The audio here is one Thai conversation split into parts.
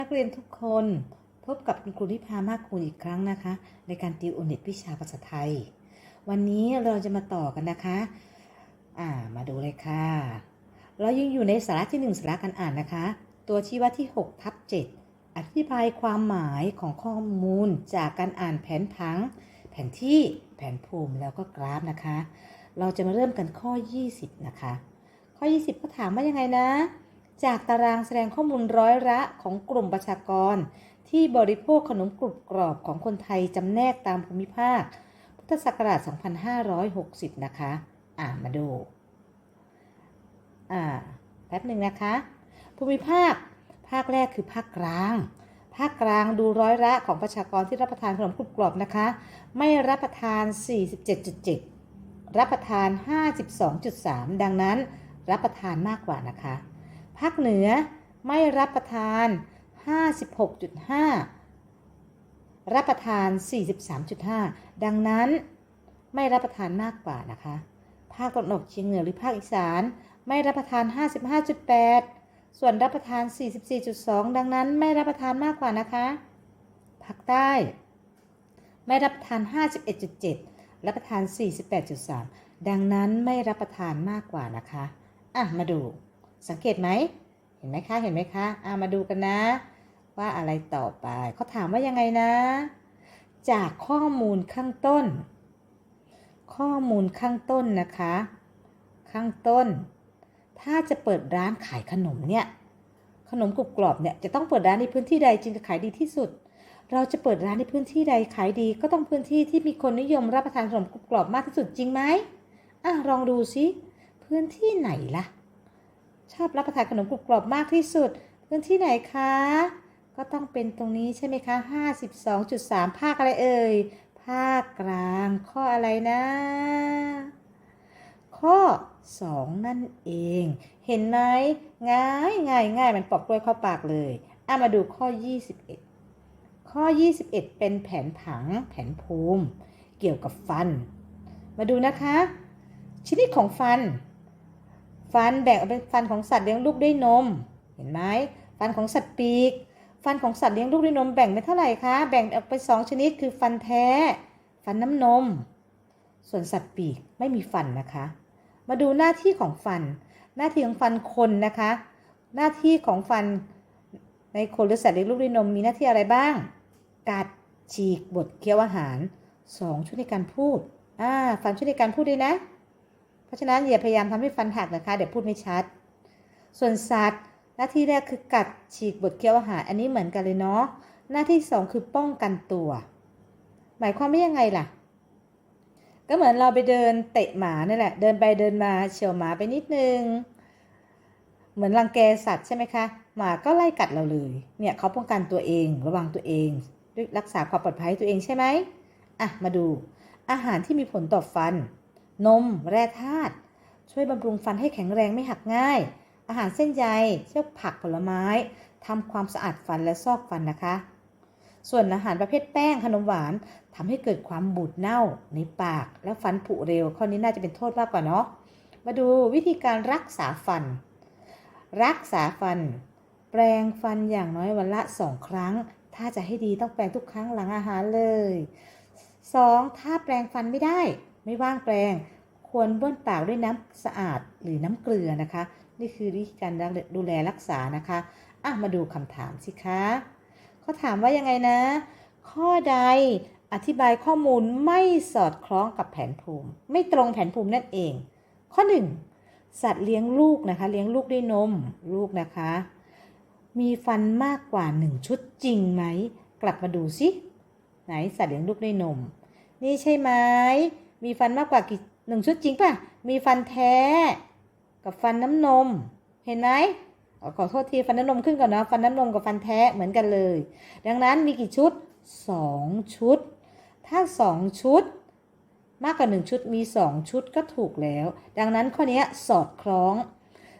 นักเรียนทุกคนพบกับคุณครูที่พามากคุณอีกครั้งนะคะ ในการติวโอเน็ตวิชาภาษาไทย วันนี้เราจะมาต่อกันนะคะ อ่ามาดูเลยค่ะ เรายังอยู่ในสาระที่ 1สาระการอ่านนะคะ ตัวชี้วัดที่6ทับ7อธิบายความหมายของข้อมูลจากการอ่านแผนผัง แผนที่แผนภูมิแล้วก็กราฟนะคะ เราจะมาเริ่มกันข้อ 20 นะคะ ข้อ 20 ก็ถามว่ายังไงนะ จากตารางแสดงข้อมูลร้อยละของกลุ่มประชากร ที่บริโภคขนมกรุบกรอบของคนไทยจำแนกตามภูมิภาค พุทธศักราช 2560 นะคะ อ่ามาดู อ่าแป๊บหนึ่งนะคะ ภูมิภาค ภาคแรกคือภาคกลาง ภาคกลางดูร้อยละของประชากรที่รับประทานขนมกรุบกรอบนะคะ ไม่รับประทาน 47.7 รับประทาน 52.3 ดังนั้นรับประทานมากกว่านะคะ ภาคเหนือไม่รับประทาน 56.5 รับประทาน 43.5 ดังนั้นไม่รับประทานมากกว่านะคะ ภาคตะวันออกเฉียงเหนือหรือภาคอีสานไม่รับประทาน 55.8 ส่วนรับประทาน 44.2 ดังนั้นไม่รับประทานมากกว่านะคะ ภาคใต้ ไม่รับประทาน 51.7 รับประทาน 48.3 ดังนั้นไม่รับประทานมากกว่านะคะ อะ มาดู สังเกตไหมเห็นไหมคะ เห็นไหมคะอะมาดูกันนะ ว่าอะไรต่อไปเขาถามว่ายังไงนะ จากข้อมูลข้างต้น ข้อมูลข้างต้นนะคะ ข้างต้น ถ้าจะเปิดร้านขายขนมเนี่ย ขนมกรุบกรอบเนี่ยจะต้องเปิดร้านในพื้นที่ใดจึงจะขายดีที่สุด เราจะเปิดร้านในพื้นที่ใดขายดี ก็ต้องพื้นที่ที่มีคนนิยมรับประทานขนมกรุบกรอบมากที่สุดจริงไหมอะลองดูซิพื้นที่ไหนล่ะ ชอบรับประทานขนมกรุบกรอบมากที่สุด พื้นที่ไหนคะ ก็ต้องเป็นตรงนี้ใช่ไหมคะ52.3 ภาคอะไรเอ่ย ภาคกลางข้ออะไรนะ ข้อ 2 นั่นเอง เห็นไหมง่ายง่ายง่ายมันปอกกล้วยเข้าปากเลยอะมาดูข้อ 21 ข้อ 21 เป็นแผนผังแผนภูมิ เกี่ยวกับฟัน มาดูนะคะ ชนิดของฟัน ฟันแบ่งออกเป็นฟันของสัตว์เลี้ยงลูกด้วยนม เห็นไหมฟันของสัตว์ปีก ฟันของสัตว์เลี้ยงลูกด้วยนมแบ่งเป็นเท่าไหร่คะ แบ่งออกเป็นสองชนิดคือฟันแท้ ฟันน้ำนม ส่วนสัตว์ปีกไม่มีฟันนะคะ มาดูหน้าที่ของฟัน หน้าที่ของฟันคนนะคะ หน้าที่ของฟันในคนหรือสัตว์เลี้ยงลูกด้วยนมมีหน้าที่อะไรบ้าง กัด ฉีก บด เคี้ยวอาหารสองช่วยในการพูด อ่า ฟันช่วยในการพูดด้วยนะ เพราะฉะนั้นอย่าพยายามทำให้ฟันหักนะคะ เดี๋ยวพูดไม่ชัด ส่วนสัตว์หน้าที่แรกคือกัดฉีกบดเคี้ยวอาหาร อันนี้เหมือนกันเลยเนาะ หน้าที่สองคือป้องกันตัว หมายความว่ายังไงล่ะ ก็เหมือนเราไปเดินเตะหมานี่แหละ เดินไปเดินมาเฉียวหมาไปนิดนึง เหมือนรังแกสัตว์ใช่ไหมคะ หมาก็ไล่กัดเราเลย เนี่ยเขาป้องกันตัวเอง ระวังตัวเองด้วยรักษาความปลอดภัยให้ตัวเองใช่ไหมอะ มาดูอาหารที่มีผลต่อฟัน นม แร่ธาตุช่วยบำรุงฟันให้แข็งแรงไม่หักง่าย อาหารเส้นใยเช่นผักผลไม้ทำความสะอาดฟันและซอกฟันนะคะ ส่วนอาหารประเภทแป้งขนมหวานทำให้เกิดความบูดเน่าในปากและฟันผุเร็ว ข้อนี้น่าจะเป็นโทษมากกว่าเนาะมาดูวิธีการรักษาฟัน รักษาฟัน แปรงฟันอย่างน้อยวันละสองครั้ง ถ้าจะให้ดีต้องแปรงทุกครั้งหลังอาหารเลย 2. ถ้าแปรงฟันไม่ได้ ไม่ว่างแปรงควรบ้วนปากด้วยน้ำสะอาดหรือน้ำเกลือนะคะ นี่คือวิธีการดูแลรักษานะคะอะมาดูคำถามสิคะเขาถามว่ายังไงนะ ข้อใดอธิบายข้อมูลไม่สอดคล้องกับแผนภูมิ ไม่ตรงแผนภูมินั่นเอง ข้อ 1 สัตว์เลี้ยงลูกนะคะ เลี้ยงลูกด้วยนมลูกนะคะ มีฟันมากกว่า 1 ชุดจริงไหม กลับมาดูสิไหนสัตว์เลี้ยงลูกด้วยนม นี่ใช่ไหม มีฟันมากกว่ากี่หนึ่งชุดจริงป่ะ มีฟันแท้ กับฟันน้ำนม เห็นไหมขอโทษทีฟันน้ำนมขึ้นก่อนนะฟันน้ำนมกับฟันแท้เหมือนกันเลย ดังนั้นมีกี่ชุด 2 ชุด ถ้า 2 ชุด มากกว่า 1 ชุดมี 2 ชุดก็ถูกแล้ว ดังนั้นข้อนี้สอดคล้อง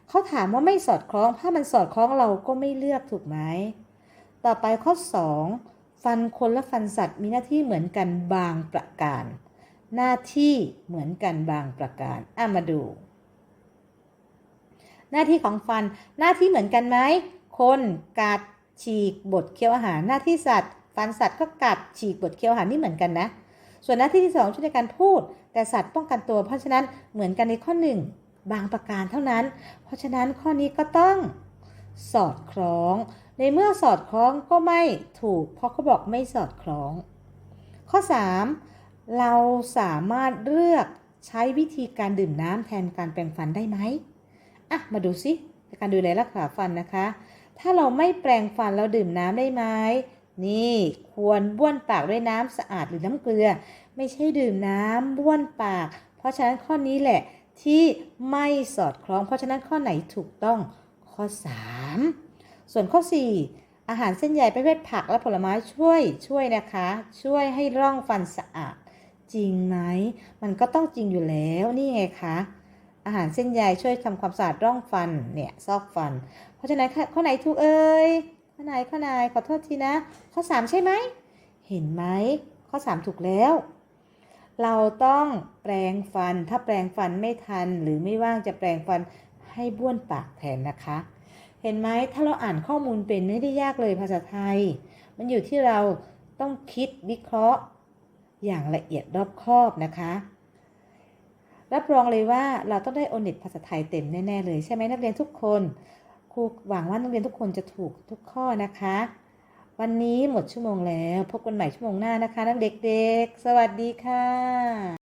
เขาถามว่าไม่สอดคล้อง ถ้ามันสอดคล้องเราก็ไม่เลือกถูกไหม ต่อไปข้อ 2 ฟันคนและฟันสัตว์มีหน้าที่เหมือนกันบางประการ หน้าที่เหมือนกันบางประการอะมาดู หน้าที่ของฟันหน้าที่เหมือนกันไหมคนกัดฉีกบดเคี้ยวอาหารหน้าที่สัตว์ ฟันสัตว์ก็กัดฉีกบดเคี้ยวอาหารนี่เหมือนกันนะ ส่วนหน้าที่ที่สองช่วยในการพูด แต่สัตว์ป้องกันตัว เพราะฉะนั้นเหมือนกันในข้อหนึ่งบางประการเท่านั้น เพราะฉะนั้นข้อนี้ก็ต้องสอดคล้อง ในเมื่อสอดคล้องก็ไม่ถูก เพราะเขาบอกไม่สอดคล้อง ข้อ 3 เราสามารถเลือกใช้วิธีการดื่มน้ำแทนการแปรงฟันได้ไหมอะ มาดูสิการดูแลรักษาฟันนะคะ ถ้าเราไม่แปรงฟันเราดื่มน้ำได้ไหมนี่ควรบ้วนปากด้วยน้ำสะอาดหรือน้ำเกลือ ไม่ใช่ดื่มน้ำบ้วนปาก เพราะฉะนั้นข้อนี้แหละที่ไม่สอดคล้อง เพราะฉะนั้นข้อไหนถูกต้องข้อ 3 ส่วนข้อ 4 อาหารเส้นใยประเภทผักและผลไม้ช่วยช่วยนะคะ ช่วยให้ร่องฟันสะอาด จริงไหม มันก็ต้องจริงอยู่แล้วนี่ไงคะอาหารเส้นใยช่วยทำความสะอาดร่องฟันเนี่ยซอกฟัน เพราะฉะนั้นข้อไหนถูกเอ่ยข้อไหนข้อไหนขอโทษทีนะ ข้อ 3 ใช่ไหมเห็นไหมข้อ 3 ถูกแล้ว เราต้องแปรงฟันถ้าแปรงฟันไม่ทัน หรือไม่ว่างจะแปรงฟันให้บ้วนปากแทนนะคะ เห็นไหมถ้าเราอ่านข้อมูลเป็นไม่ได้ยากเลยภาษาไทย มันอยู่ที่เราต้องคิดวิเคราะห์ อย่างละเอียดรอบคอบนะคะ รับรองเลยว่าเราต้องได้โอเน็ตภาษาไทยเต็มแน่ ๆ เลยใช่ไหมนักเรียนทุกคนครูหวังว่านักเรียนทุกคนจะถูกทุกข้อนะคะ วันนี้หมดชั่วโมงแล้ว พบกันใหม่ชั่วโมงหน้านะคะ นักเด็กๆ สวัสดีค่ะ